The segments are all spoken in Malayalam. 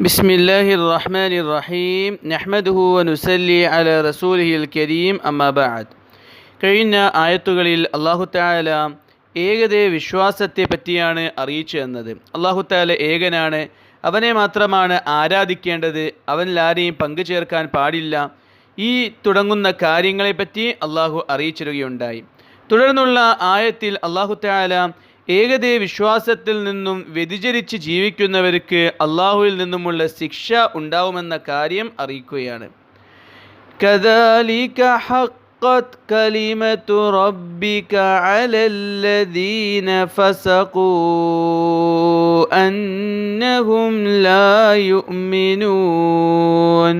بسم الله الرحمن الرحيم نحمده ونسلي على رسوله الكريم أما بعد കഴിഞ്ഞ ആയത്തുകളിൽ അള്ളാഹു താല ഏകതേ വിശ്വാസത്തെ പറ്റിയാണ് അറിയിച്ചു തന്നത് അള്ളാഹു താല ഏകനാണ് അവനെ മാത്രമാണ് ആരാധിക്കേണ്ടത് അവനിൽ ആരെയും പങ്കു ചേർക്കാൻ പാടില്ല ഈ തുടങ്ങുന്ന കാര്യങ്ങളെപ്പറ്റി അള്ളാഹു അറിയിച്ചിരുകയുണ്ടായി തുടർന്നുള്ള ആയത്തിൽ അള്ളാഹു താല ഏകദേ വിശ്വാസത്തിൽ നിന്നും വ്യതിചരിച്ച് ജീവിക്കുന്നവർക്ക് അള്ളാഹുവിൽ നിന്നുമുള്ള ശിക്ഷ ഉണ്ടാവുമെന്ന കാര്യം അറിയിക്കുകയാണ് كذلك حقت كلمة ربك على الذين فسقوا أنهم لا يؤمنون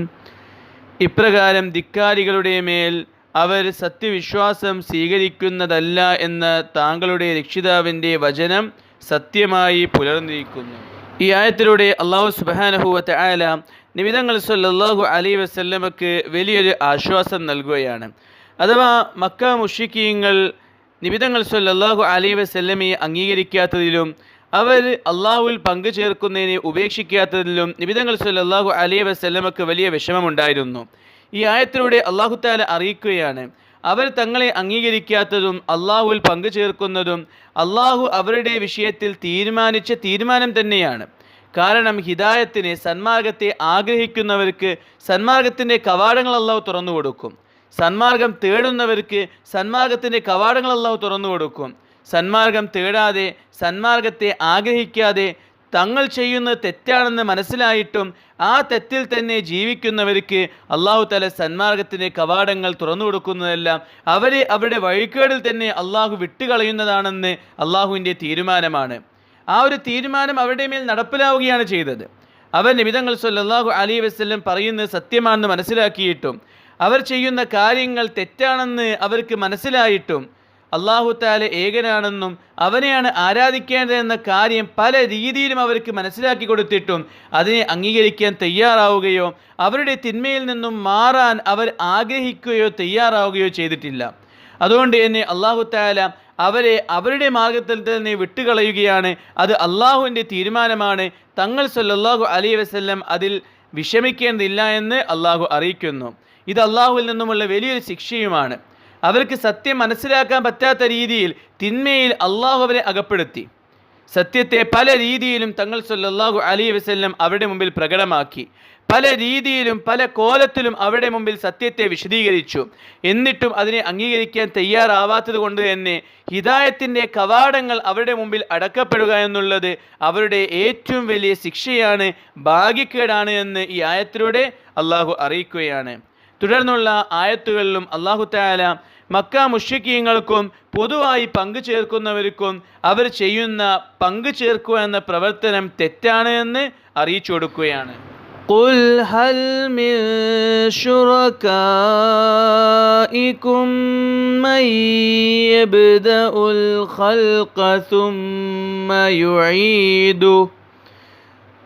ഇപ്രകാരം ധിക്കാരികളുടെ മേൽ അവർ സത്യവിശ്വാസം സ്വീകരിക്കുന്നതല്ല എന്ന താങ്കളുടെ രക്ഷിതാവിന്റെ വചനം സത്യമായി പുലർന്നിരിക്കുന്നു. ഈ ആയത്തിലൂടെ അള്ളാഹു സുബാനഹുവത്തെ ആല നിമിതങ്ങൾ സല്ലാഹു അലൈ വസ്ല്ലമക്ക് വലിയൊരു ആശ്വാസം നൽകുകയാണ്. അഥവാ മക്ക മുഷിക്കീങ്ങൾ നിമിതങ്ങൾ സല്ലാഹു അലൈ വസല്ലമയെ അംഗീകരിക്കാത്തതിലും അവർ അള്ളാഹുവിൽ പങ്കു ചേർക്കുന്നതിനെ ഉപേക്ഷിക്കാത്തതിലും നിബിതങ്ങൾ സല്ലാഹു അലൈഹി വസ്ല്ലമക്ക് വലിയ വിഷമമുണ്ടായിരുന്നു. ഈ ആയത്തിലൂടെ അള്ളാഹു താല അറിയിക്കുകയാണ്. അവർ തങ്ങളെ അംഗീകരിക്കാത്തതും അള്ളാഹുവിൽ പങ്കു ചേർക്കുന്നതും അള്ളാഹു അവരുടെ വിഷയത്തിൽ തീരുമാനിച്ച തീരുമാനം തന്നെയാണ്. കാരണം ഹിദായത്തിനെ സന്മാർഗത്തെ ആഗ്രഹിക്കുന്നവർക്ക് സന്മാർഗത്തിന്റെ കവാടങ്ങൾ അള്ളാഹു തുറന്നു കൊടുക്കും. സന്മാർഗം തേടുന്നവർക്ക് സന്മാർഗത്തിന്റെ കവാടങ്ങൾ അള്ളാഹു തുറന്നു കൊടുക്കും. സന്മാർഗം തേടാതെ സന്മാർഗത്തെ ആഗ്രഹിക്കാതെ തങ്ങൾ ചെയ്യുന്നത് തെറ്റാണെന്ന് മനസ്സിലായിട്ടും ആ തെറ്റിൽ തന്നെ ജീവിക്കുന്നവർക്ക് അള്ളാഹു തല സന്മാർഗത്തിന്റെ കവാടങ്ങൾ തുറന്നു കൊടുക്കുന്നതെല്ലാം അവരെ അവരുടെ വഴിക്കേടിൽ തന്നെ അള്ളാഹു വിട്ടുകളയുന്നതാണെന്ന് അള്ളാഹുവിന്റെ തീരുമാനമാണ്. ആ ഒരു തീരുമാനം അവരുടെ മേൽ നടപ്പിലാവുകയാണ് ചെയ്തത്. അവർ നിമിതങ്ങൾ സല്ലാഹു അലി വസ്ല്ലം പറയുന്നത് സത്യമാണെന്ന് മനസ്സിലാക്കിയിട്ടും അവർ ചെയ്യുന്ന കാര്യങ്ങൾ തെറ്റാണെന്ന് അവർക്ക് മനസ്സിലായിട്ടും അള്ളാഹു താല ഏകനാണെന്നും അവനെയാണ് ആരാധിക്കേണ്ടതെന്ന കാര്യം പല രീതിയിലും അവർക്ക് മനസ്സിലാക്കി കൊടുത്തിട്ടും അതിനെ അംഗീകരിക്കാൻ തയ്യാറാവുകയോ അവരുടെ തിന്മയിൽ നിന്നും മാറാൻ അവർ ആഗ്രഹിക്കുകയോ തയ്യാറാവുകയോ ചെയ്തിട്ടില്ല. അതുകൊണ്ട് തന്നെ അള്ളാഹു താല അവരെ അവരുടെ മാർഗത്തിൽ തന്നെ വിട്ടുകളയുകയാണ്. അത് അള്ളാഹുവിന്റെ തീരുമാനമാണ്. തങ്ങൾ സല്ലാഹു അലൈഹി വസ്ല്ലം അതിൽ വിഷമിക്കേണ്ടതില്ല എന്ന് അള്ളാഹു അറിയിക്കുന്നു. ഇത് അള്ളാഹുവിൽ നിന്നുമുള്ള വലിയൊരു ശിക്ഷയുമാണ്. അവർക്ക് സത്യം മനസ്സിലാക്കാൻ പറ്റാത്ത രീതിയിൽ തിന്മയിൽ അള്ളാഹു അവരെ അകപ്പെടുത്തി. സത്യത്തെ പല രീതിയിലും തങ്ങൾ സല്ലല്ലാഹു അലി വസല്ലം അവരുടെ മുമ്പിൽ പ്രകടമാക്കി. പല രീതിയിലും പല കോലത്തിലും അവരുടെ മുമ്പിൽ സത്യത്തെ വിശദീകരിച്ചു. എന്നിട്ടും അതിനെ അംഗീകരിക്കാൻ തയ്യാറാവാത്തത് കൊണ്ട് തന്നെ ഹിതായത്തിന്റെ കവാടങ്ങൾ അവരുടെ മുമ്പിൽ അടക്കപ്പെടുക എന്നുള്ളത് അവരുടെ ഏറ്റവും വലിയ ശിക്ഷയാണ് ഭാഗ്യക്കേടാണ് എന്ന് ഈ ആയത്തിലൂടെ അള്ളാഹു അറിയിക്കുകയാണ്. തുടർന്നുള്ള ആയത്തുകളിലും അള്ളാഹു താല മക്ക മുഷ്യക്കീങ്ങൾക്കും പൊതുവായി പങ്കു ചേർക്കുന്നവർക്കും അവർ ചെയ്യുന്ന പങ്കു ചേർക്കുക എന്ന പ്രവർത്തനം തെറ്റാണ് എന്ന് അറിയിച്ചു കൊടുക്കുകയാണ് قل هل من شركائكم من يبدأ الخلق ثم يعيده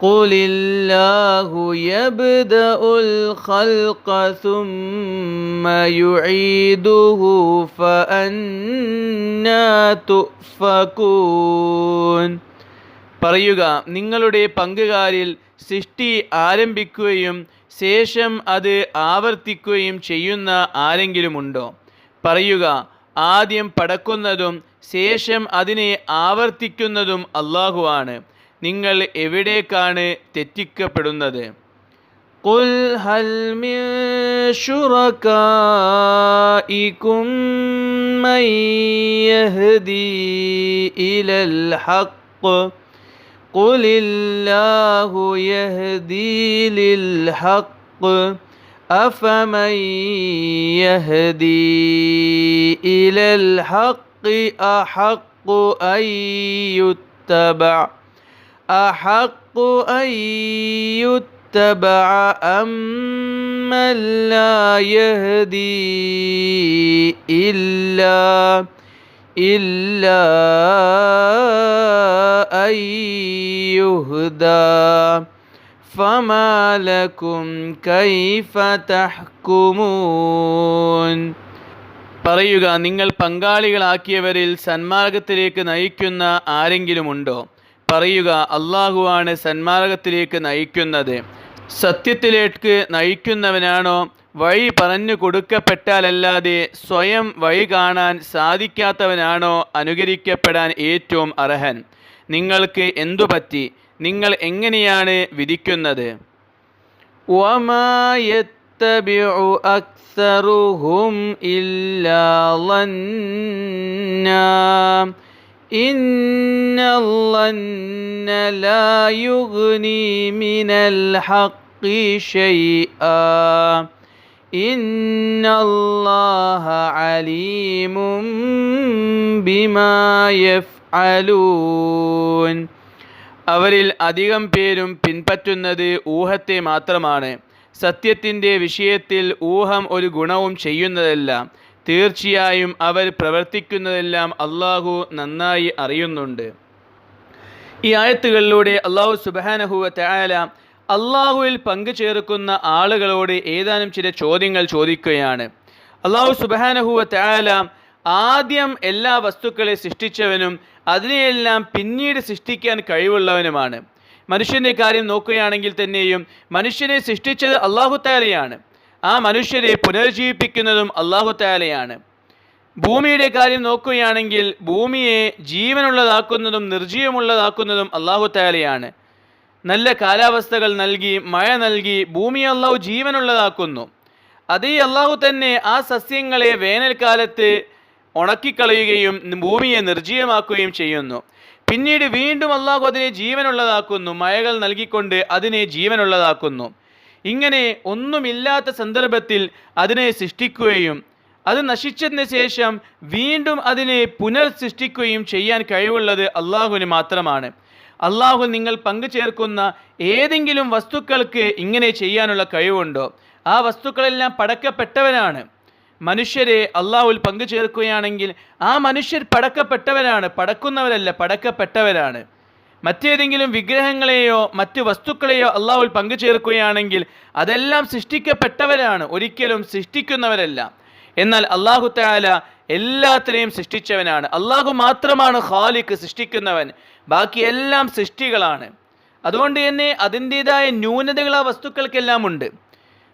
قل الله يبدأ الخلق ثم يعيده فأنا تؤفكون പറയുക നിങ്ങളുടെ പങ്കുകാരിൽ സൃഷ്ടി ആരംഭിക്കുകയും ശേഷം അത് ആവർത്തിക്കുകയും ചെയ്യുന്ന ആരെങ്കിലുമുണ്ടോ പറയുക ആദ്യം പടക്കുന്നതും ശേഷം അതിനെ ആവർത്തിക്കുന്നതും അള്ളാഹുവാണ് നിങ്ങൾ എവിടേക്കാണ് തെറ്റിക്കപ്പെടുന്നത് قل هل من شركائكم من يهدي إلى الحق قل الله يهدي للحق أفمن يهدي إلى الحق أحق أن يتبع أحق أن يتبع أم من لا يهدي إلا إلا أن يهدى فما لكم كيف تحكمون പറയുക നിങ്ങൾ പങ്കാളികളാക്കിയവരിൽ സന്മാർഗത്തിലേക്ക് നയിക്കുന്ന ആരെങ്കിലുമുണ്ടോ പറയുക അള്ളാഹുവാണ് സന്മാർഗത്തിലേക്ക് നയിക്കുന്നത്. സത്യത്തിലേക്ക് നയിക്കുന്നവനാണോ? വഴി പറഞ്ഞു കൊടുക്കപ്പെട്ടാലല്ലാതെ സ്വയം വഴി കാണാൻ സാധിക്കാത്തവനാണോ? അനുകരിക്കപ്പെടാൻ ഏറ്റവും അർഹൻ. നിങ്ങൾക്ക് എന്തു പറ്റി നിങ്ങൾ എങ്ങനെയാണ് വിധിക്കുന്നത്? അക്സറുഹും ഇല്ലാ إن الظن لا يغني من الحق شيئا إن الله عليم بما يفعلون അവരിൽ അധികം പേരും പിൻപറ്റുന്നത് ഊഹത്തെ മാത്രമാണ് സത്യത്തിൻ്റെ വിഷയത്തിൽ ഊഹം ഒരു ഗുണവും ചെയ്യുന്നതല്ല തീർച്ചയായും അവർ പ്രവർത്തിക്കുന്നതെല്ലാം അള്ളാഹു നന്നായി അറിയുന്നുണ്ട്. ഈ ആയത്തുകളിലൂടെ അള്ളാഹു സുബാനഹുവ തയാല അള്ളാഹുവിൽ പങ്കുചേർക്കുന്ന ആളുകളോട് ഏതാനും ചില ചോദ്യങ്ങൾ ചോദിക്കുകയാണ്. അള്ളാഹു സുബാനഹുവ തയാല ആദ്യം എല്ലാ വസ്തുക്കളെ സൃഷ്ടിച്ചവനും അതിനെയെല്ലാം പിന്നീട് സൃഷ്ടിക്കാൻ കഴിവുള്ളവനുമാണ്. മനുഷ്യന്റെ കാര്യം നോക്കുകയാണെങ്കിൽ തന്നെയും മനുഷ്യനെ സൃഷ്ടിച്ചത് അള്ളാഹു താലയാണ് ആ മനുഷ്യരെ പുനർജീവിപ്പിക്കുന്നതും അള്ളാഹു താലയാണ് ഭൂമിയുടെ കാര്യം നോക്കുകയാണെങ്കിൽ ഭൂമിയെ ജീവനുള്ളതാക്കുന്നതും നിർജീവമുള്ളതാക്കുന്നതും അള്ളാഹു താലയാണ് നല്ല കാലാവസ്ഥകൾ നൽകി മഴ നൽകി ഭൂമി അള്ളാഹു ജീവനുള്ളതാക്കുന്നു. അതേ അള്ളാഹു തന്നെ ആ സസ്യങ്ങളെ വേനൽക്കാലത്ത് ഉണക്കിക്കളയുകയും ഭൂമിയെ നിർജീവമാക്കുകയും ചെയ്യുന്നു. പിന്നീട് വീണ്ടും അള്ളാഹു അതിനെ ജീവനുള്ളതാക്കുന്നു. മഴകൾ നൽകിക്കൊണ്ട് അതിനെ ജീവനുള്ളതാക്കുന്നു. ഇങ്ങനെ ഒന്നുമില്ലാത്ത സന്ദർഭത്തിൽ അതിനെ സൃഷ്ടിക്കുകയും അത് നശിച്ചതിന് ശേഷം വീണ്ടും അതിനെ പുനർ സൃഷ്ടിക്കുകയും ചെയ്യാൻ കഴിവുള്ളത് അള്ളാഹുവിന് മാത്രമാണ്. അള്ളാഹു നിങ്ങൾ പങ്കുചേർക്കുന്ന ഏതെങ്കിലും വസ്തുക്കൾക്ക് ഇങ്ങനെ ചെയ്യാനുള്ള കഴിവുണ്ടോ? ആ വസ്തുക്കളെല്ലാം പടക്കപ്പെട്ടവനാണ് മനുഷ്യരെ അള്ളാഹുൽ പങ്കു ചേർക്കുകയാണെങ്കിൽ ആ മനുഷ്യർ പടക്കപ്പെട്ടവരാണ്. പടക്കുന്നവരല്ല പടക്കപ്പെട്ടവരാണ്. മറ്റേതെങ്കിലും വിഗ്രഹങ്ങളെയോ മറ്റു വസ്തുക്കളെയോ അള്ളാഹുൽ പങ്കു ചേർക്കുകയാണെങ്കിൽ അതെല്ലാം സൃഷ്ടിക്കപ്പെട്ടവരാണ്. ഒരിക്കലും സൃഷ്ടിക്കുന്നവരല്ല. എന്നാൽ അള്ളാഹു താല എല്ലാത്തിനെയും സൃഷ്ടിച്ചവനാണ്. അള്ളാഹു മാത്രമാണ് ഖാലിക്ക് സൃഷ്ടിക്കുന്നവൻ. ബാക്കി എല്ലാം സൃഷ്ടികളാണ്. അതുകൊണ്ട് തന്നെ അതിന്റെതായ ന്യൂനതകൾ ആ വസ്തുക്കൾക്കെല്ലാം ഉണ്ട്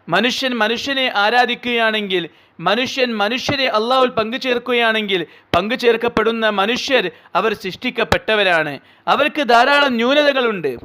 മനുഷ്യൻ മനുഷ്യനെ ആരാധിക്കുകയാണെങ്കിൽ മനുഷ്യൻ മനുഷ്യരെ അള്ളാഹുൽ പങ്കുചേർക്കുകയാണെങ്കിൽ പങ്കുചേർക്കപ്പെടുന്ന മനുഷ്യർ അവർ സൃഷ്ടിക്കപ്പെട്ടവരാണ്. അവർക്ക് ധാരാളം ന്യൂനതകളുണ്ട്.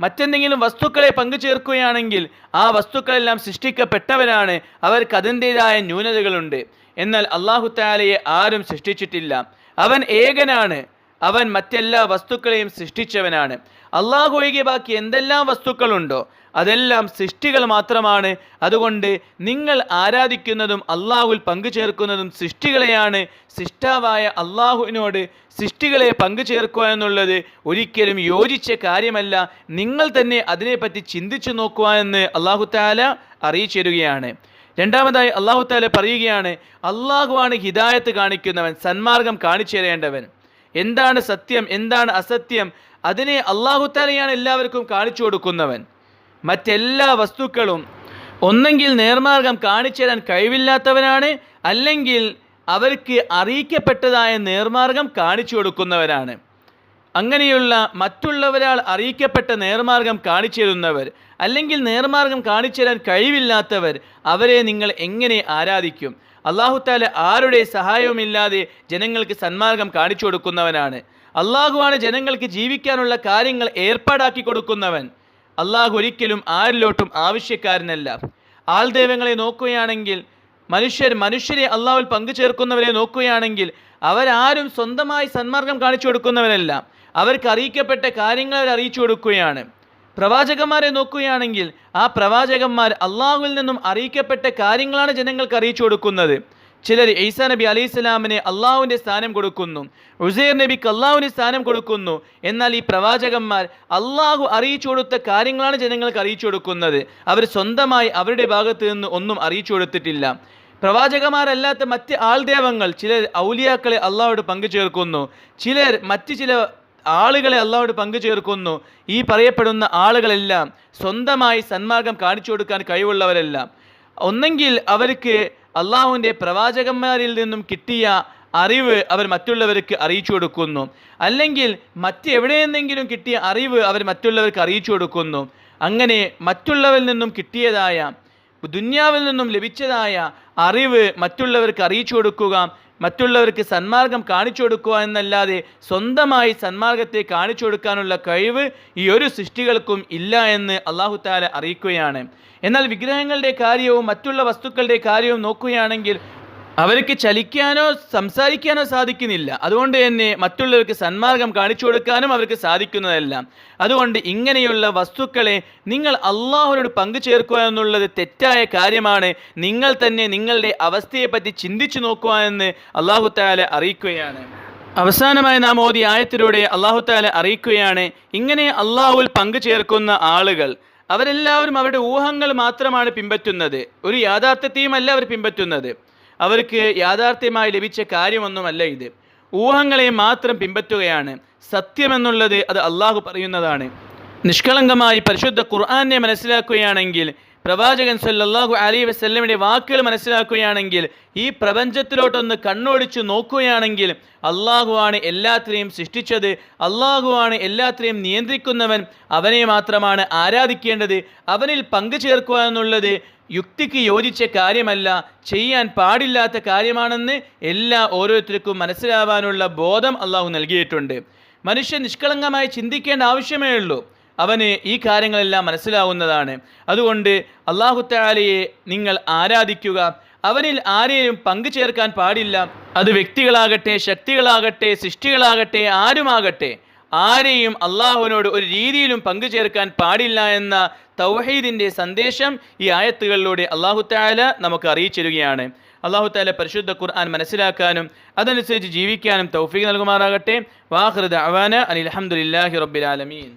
മറ്റെന്തെങ്കിലും വസ്തുക്കളെ പങ്കുചേർക്കുകയാണെങ്കിൽ ആ വസ്തുക്കളെല്ലാം സൃഷ്ടിക്കപ്പെട്ടവരാണ്. അവർക്ക് അതിന്റെതായ ന്യൂനതകളുണ്ട്. എന്നാൽ അള്ളാഹു താലയെ ആരും സൃഷ്ടിച്ചിട്ടില്ല. അവൻ ഏകനാണ്. അവൻ മറ്റെല്ലാ വസ്തുക്കളെയും സൃഷ്ടിച്ചവനാണ്. അള്ളാഹു ഒഴികെ ബാക്കി എന്തെല്ലാം വസ്തുക്കളുണ്ടോ അതെല്ലാം സൃഷ്ടികൾ മാത്രമാണ്. അതുകൊണ്ട് നിങ്ങൾ ആരാധിക്കുന്നതും അള്ളാഹുൽ പങ്കുചേർക്കുന്നതും സൃഷ്ടികളെയാണ്. സൃഷ്ടാവായ അള്ളാഹുവിനോട് സൃഷ്ടികളെ പങ്കുചേർക്കുക എന്നുള്ളത് ഒരിക്കലും യോജിച്ച കാര്യമല്ല. നിങ്ങൾ തന്നെ അതിനെപ്പറ്റി ചിന്തിച്ചു നോക്കുക എന്ന് അള്ളാഹു താല അറിയിച്ചു തരികയാണ് രണ്ടാമതായി അള്ളാഹു താല പറയുകയാണ് അള്ളാഹുവാണ് ഹിദായത്ത് കാണിക്കുന്നവൻ സന്മാർഗം കാണിച്ചു തരേണ്ടവൻ എന്താണ് സത്യം എന്താണ് അസത്യം? അതിനെ അള്ളാഹു താലയാണ് എല്ലാവർക്കും കാണിച്ചു കൊടുക്കുന്നവൻ. മറ്റെല്ലാ വസ്തുക്കളും ഒന്നെങ്കിൽ നേർമാർഗം കാണിച്ചു തരാൻ കഴിവില്ലാത്തവനാണ് അല്ലെങ്കിൽ അവർക്ക് അറിയിക്കപ്പെട്ടതായ നേർമാർഗം കാണിച്ചു കൊടുക്കുന്നവരാണ്. അങ്ങനെയുള്ള മറ്റുള്ളവരാൾ അറിയിക്കപ്പെട്ട നേർമാർഗം കാണിച്ചു തരുന്നവർ അല്ലെങ്കിൽ നേർമാർഗം കാണിച്ചു തരാൻ കഴിവില്ലാത്തവർ അവരെ നിങ്ങൾ എങ്ങനെ ആരാധിക്കും? അള്ളാഹുത്താല ആരുടെ സഹായവുമില്ലാതെ ജനങ്ങൾക്ക് സന്മാർഗം കാണിച്ചു കൊടുക്കുന്നവനാണ്. അള്ളാഹുവാണ് ജനങ്ങൾക്ക് ജീവിക്കാനുള്ള കാര്യങ്ങൾ ഏർപ്പാടാക്കി കൊടുക്കുന്നവൻ. അള്ളാഹു ഒരിക്കലും ആരിലോട്ടും ആവശ്യക്കാരനല്ല. ആൾദൈവങ്ങളെ നോക്കുകയാണെങ്കിൽ മനുഷ്യർ മനുഷ്യരെ അള്ളാഹുവിൽ പങ്കുചേർക്കുന്നവരെ നോക്കുകയാണെങ്കിൽ അവരാരും സ്വന്തമായി സന്മാർഗം കാണിച്ചു കൊടുക്കുന്നവരല്ല. അവർക്ക് അറിയിക്കപ്പെട്ട കാര്യങ്ങൾ അവർ അറിയിച്ചു കൊടുക്കുകയാണ്. പ്രവാചകന്മാരെ നോക്കുകയാണെങ്കിൽ ആ പ്രവാചകന്മാർ അള്ളാഹുവിൽ നിന്നും അറിയിക്കപ്പെട്ട കാര്യങ്ങളാണ് ജനങ്ങൾക്ക് അറിയിച്ചു കൊടുക്കുന്നത്. ചിലർ ഈസാ നബി അലൈഹി സ്വലാമിന് അള്ളാഹുവിന്റെ സ്ഥാനം കൊടുക്കുന്നു. ഉസൈർ നബിക്ക് അള്ളാഹുവിന് സ്ഥാനം കൊടുക്കുന്നു. എന്നാൽ ഈ പ്രവാചകന്മാർ അള്ളാഹു അറിയിച്ചു കൊടുത്ത കാര്യങ്ങളാണ് ജനങ്ങൾക്ക് അറിയിച്ചു കൊടുക്കുന്നത്. അവർ സ്വന്തമായി അവരുടെ ഭാഗത്ത് നിന്ന് ഒന്നും അറിയിച്ചു കൊടുത്തിട്ടില്ല. പ്രവാചകന്മാരല്ലാത്ത മറ്റ് ആൾദേവങ്ങൾ ചിലർ ഔലിയാക്കളെ അള്ളാഹോട് പങ്കുചേർക്കുന്നു ചിലർ മറ്റ് ചില ആളുകളെ അള്ളാഹോട് പങ്കുചേർക്കുന്നു ഈ പറയപ്പെടുന്ന ആളുകളെല്ലാം സ്വന്തമായി സന്മാർഗം കാണിച്ചു കൊടുക്കാൻ കഴിവുള്ളവരെല്ലാം. ഒന്നെങ്കിൽ അവർക്ക് അള്ളാഹുവിന്റെ പ്രവാചകന്മാരിൽ നിന്നും കിട്ടിയ അറിവ് അവർ മറ്റുള്ളവർക്ക് അറിയിച്ചു കൊടുക്കുന്നു. അല്ലെങ്കിൽ മറ്റെവിടെയെന്നെങ്കിലും കിട്ടിയ അറിവ് അവർ മറ്റുള്ളവർക്ക് അറിയിച്ചു കൊടുക്കുന്നു. അങ്ങനെ മറ്റുള്ളവരിൽ നിന്നും കിട്ടിയതായ ദുന്യാവിൽ നിന്നും ലഭിച്ചതായ അറിവ് മറ്റുള്ളവർക്ക് അറിയിച്ചു കൊടുക്കുക മറ്റുള്ളവർക്ക് സന്മാർഗം കാണിച്ചു കൊടുക്കുക എന്നല്ലാതെ സ്വന്തമായി സന്മാർഗത്തെ കാണിച്ചു കൊടുക്കാനുള്ള കഴിവ് ഈ ഒരു സൃഷ്ടികൾക്കും ഇല്ല എന്ന് അള്ളാഹു താല അറിയിക്കുകയാണ്. എന്നാൽ വിഗ്രഹങ്ങളുടെ കാര്യവും മറ്റുള്ള വസ്തുക്കളുടെ കാര്യവും നോക്കുകയാണെങ്കിൽ അവർക്ക് ചലിക്കാനോ സംസാരിക്കാനോ സാധിക്കുന്നില്ല. അതുകൊണ്ട് തന്നെ മറ്റുള്ളവർക്ക് സന്മാർഗം കാണിച്ചു കൊടുക്കാനും അവർക്ക് സാധിക്കുന്നതല്ല. അതുകൊണ്ട് ഇങ്ങനെയുള്ള വസ്തുക്കളെ നിങ്ങൾ അള്ളാഹുവിനോട് പങ്കു ചേർക്കുക എന്നുള്ളത് തെറ്റായ കാര്യമാണ്. നിങ്ങൾ തന്നെ നിങ്ങളുടെ അവസ്ഥയെപ്പറ്റി ചിന്തിച്ചു നോക്കുക എന്ന് അള്ളാഹു താല അറിയിക്കുകയാണ്. അവസാനമായി നാം ഓതി ആയത്തിലൂടെ അള്ളാഹു താല അറിയിക്കുകയാണ് ഇങ്ങനെ അള്ളാഹുവിൽ പങ്കു ചേർക്കുന്ന ആളുകൾ അവരെല്ലാവരും അവരുടെ ഊഹങ്ങൾ മാത്രമാണ് പിൻപറ്റുന്നത്. ഒരു യാഥാർത്ഥ്യത്തെയും അല്ല അവർ പിൻപറ്റുന്നത്. അവർക്ക് യാഥാർത്ഥ്യമായി ലഭിച്ച കാര്യമൊന്നുമല്ല ഇത്. ഊഹങ്ങളെ മാത്രം പിൻപറ്റുകയാണ്. സത്യമെന്നുള്ളത് അത് അള്ളാഹു പറയുന്നതാണ്. നിഷ്കളങ്കമായി പരിശുദ്ധ ഖുർആാനെ മനസ്സിലാക്കുകയാണെങ്കിൽ പ്രവാചകൻ സല്ലല്ലാഹു അലൈഹി വസല്ലമയുടെ വാക്കുകൾ മനസ്സിലാക്കുകയാണെങ്കിൽ ഈ പ്രപഞ്ചത്തിലോട്ടൊന്ന് കണ്ണോടിച്ച് നോക്കുകയാണെങ്കിൽ അള്ളാഹുവാണ് എല്ലാത്തിനെയും സൃഷ്ടിച്ചത് അള്ളാഹുവാണ് എല്ലാത്തിനെയും നിയന്ത്രിക്കുന്നവൻ അവനെ മാത്രമാണ് ആരാധിക്കേണ്ടത് അവനിൽ പങ്കു ചേർക്കുക എന്നുള്ളത് യുക്തിക്ക് യോജിച്ച കാര്യമല്ല ചെയ്യാൻ പാടില്ലാത്ത കാര്യമാണെന്ന് എല്ലാ ഓരോരുത്തർക്കും മനസ്സിലാവാനുള്ള ബോധം അള്ളാഹു നൽകിയിട്ടുണ്ട്. മനുഷ്യൻ നിഷ്കളങ്കമായി ചിന്തിക്കേണ്ട ആവശ്യമേ ഉള്ളൂ. അവന് ഈ കാര്യങ്ങളെല്ലാം മനസ്സിലാവുന്നതാണ്. അതുകൊണ്ട് അള്ളാഹു താലയെ നിങ്ങൾ ആരാധിക്കുക. അവനിൽ ആരെയും പങ്കു ചേർക്കാൻ പാടില്ല. അത് വ്യക്തികളാകട്ടെ ശക്തികളാകട്ടെ സൃഷ്ടികളാകട്ടെ ആരുമാകട്ടെ. ആരെയും അള്ളാഹുവിനോട് ഒരു രീതിയിലും പങ്കു ചേർക്കാൻ പാടില്ല എന്ന തൗഹീദിന്റെ സന്ദേശം ഈ ആയത്തുകളിലൂടെ അള്ളാഹു താല നമുക്ക് അറിയിച്ചിരുകയാണ് അള്ളാഹു താല പരിശുദ്ധ ഖുർആൻ മനസ്സിലാക്കാനും അതനുസരിച്ച് ജീവിക്കാനും തൗഫീഖ് നൽകുമാറാകട്ടെ. വാഹൃദ് അവാന അനിൽ അഹമ്മദില്ലാഹി റബ്ബിൽ ആലമീൻ.